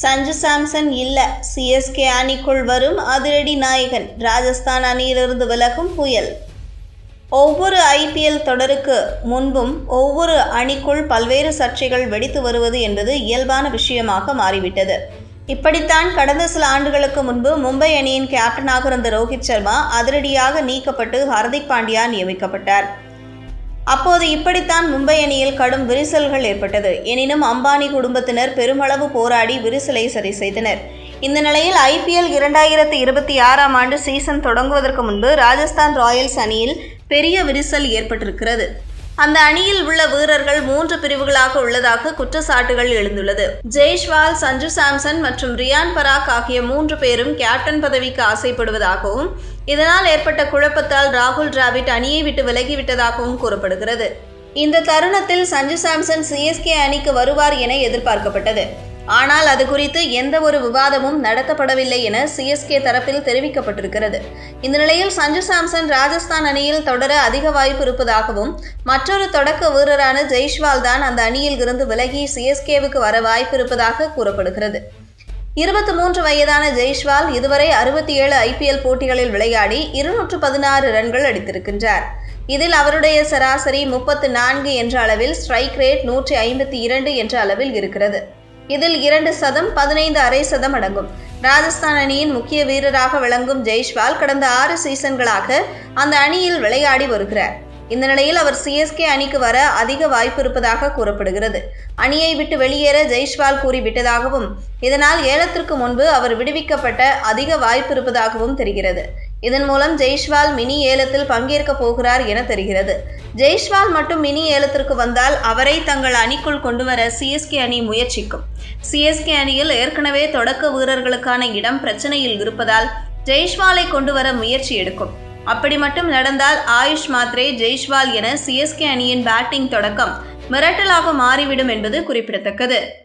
சஞ்சு சாம்சன் இல்ல. சிஎஸ்கே அணிக்குள் வரும் அதிரடி நாயகன். ராஜஸ்தான் அணியிலிருந்து விலகும் புயல். ஒவ்வொரு ஐபிஎல் தொடருக்கு முன்பும் ஒவ்வொரு அணிக்குள் பல்வேறு சர்ச்சைகள் வெடித்து வருவது என்பது இயல்பான விஷயமாக மாறிவிட்டது. இப்படித்தான் கடந்த சில ஆண்டுகளுக்கு முன்பு மும்பை அணியின் கேப்டனாக இருந்த ரோஹித் சர்மா அதிரடியாக நீக்கப்பட்டு ஹர்திக் பாண்டியா நியமிக்கப்பட்டார். அப்போது இப்படித்தான் மும்பை அணியில் கடும் விரிசல்கள் ஏற்பட்டது. எனினும் அம்பானி குடும்பத்தினர் பெருமளவு போராடி விரிசலை சரி செய்தனர். இந்த நிலையில் ஐபிஎல் இரண்டாயிரத்தி இருபத்தி ஆறாம் ஆண்டு சீசன் தொடங்குவதற்கு முன்பு ராஜஸ்தான் ராயல்ஸ் அணியில் பெரிய விரிசல் ஏற்பட்டிருக்கிறது. அந்த அணியில் உள்ள வீரர்கள் மூன்று பிரிவுகளாக உள்ளதாக குற்றச்சாட்டுகள் எழுந்துள்ளது. ஜெய்ஷ்வால் சஞ்சு சாம்சன் மற்றும் ரியான் பராக் ஆகிய மூன்று பேரும் கேப்டன் பதவிக்கு ஆசைப்படுவதாகவும் இதனால் ஏற்பட்ட குழப்பத்தால் ராகுல் டிராவிட் அணியை விட்டு விலகிவிட்டதாகவும் கூறப்படுகிறது. இந்த தருணத்தில் சஞ்சு சாம்சன் சிஎஸ்கே அணிக்கு வருவார் என எதிர்பார்க்கப்பட்டது. ஆனால் அது குறித்து எந்த ஒரு விவாதமும் நடத்தப்படவில்லை என சிஎஸ்கே தரப்பில் தெரிவிக்கப்பட்டிருக்கிறது. இந்த நிலையில் சஞ்சு சாம்சன் ராஜஸ்தான் அணியில் தொடர அதிக வாய்ப்பு இருப்பதாகவும் மற்றொரு தொடக்க வீரரான ஜெய்ஷ்வால் தான் அந்த அணியில் இருந்து விலகி சிஎஸ்கேவுக்கு வர வாய்ப்பு இருப்பதாக கூறப்படுகிறது. இருபத்தி மூன்று வயதான ஜெய்ஷ்வால் இதுவரை அறுபத்தி ஏழு ஐபிஎல் போட்டிகளில் விளையாடி இருநூற்று பதினாறு ரன்கள் அடித்திருக்கின்றார். இதில் அவருடைய சராசரி முப்பத்து நான்கு என்ற அளவில் ஸ்ட்ரைக் ரேட் நூற்றி ஐம்பத்தி இரண்டு என்ற அளவில் இருக்கிறது. இதில் இரண்டு சதம் பதினைந்து அரை சதம் அடங்கும். ராஜஸ்தான் அணியின் முக்கிய வீரராக விளங்கும் ஜெய்ஷ்வால் கடந்த ஆறு சீசன்களாக அந்த அணியில் விளையாடி வருகிறார். இந்த நிலையில் அவர் சிஎஸ்கே அணிக்கு வர அதிக வாய்ப்பு இருப்பதாக கூறப்படுகிறது. அணியை விட்டு வெளியேற ஜெய்ஷ்வால் கூறிவிட்டதாகவும் இதனால் ஏலத்திற்கு முன்பு அவர் விடுவிக்கப்பட்ட அதிக வாய்ப்பு இருப்பதாகவும் தெரிகிறது. இதன் மூலம் ஜெய்ஷ்வால் மினி ஏலத்தில் பங்கேற்க போகிறார் என தெரிகிறது. ஜெய்ஷ்வால் மட்டும் மினி ஏலத்திற்கு வந்தால் அவரை தங்கள் அணிக்குள் கொண்டுவர சிஎஸ்கே அணி முயற்சிக்கும். சிஎஸ்கே அணியில் ஏற்கனவே தொடக்க வீரர்களுக்கான இடம் பிரச்சனையில் இருப்பதால் ஜெய்ஷ்வாலை கொண்டு வர முயற்சி எடுக்கும். அப்படி மட்டும் நடந்தால் ஆயுஷ் மாத்ரே ஜெய்ஷ்வால் என சிஎஸ்கே அணியின் பேட்டிங் தொடக்கம் மிரட்டலாக மாறிவிடும் என்பது குறிப்பிடத்தக்கது.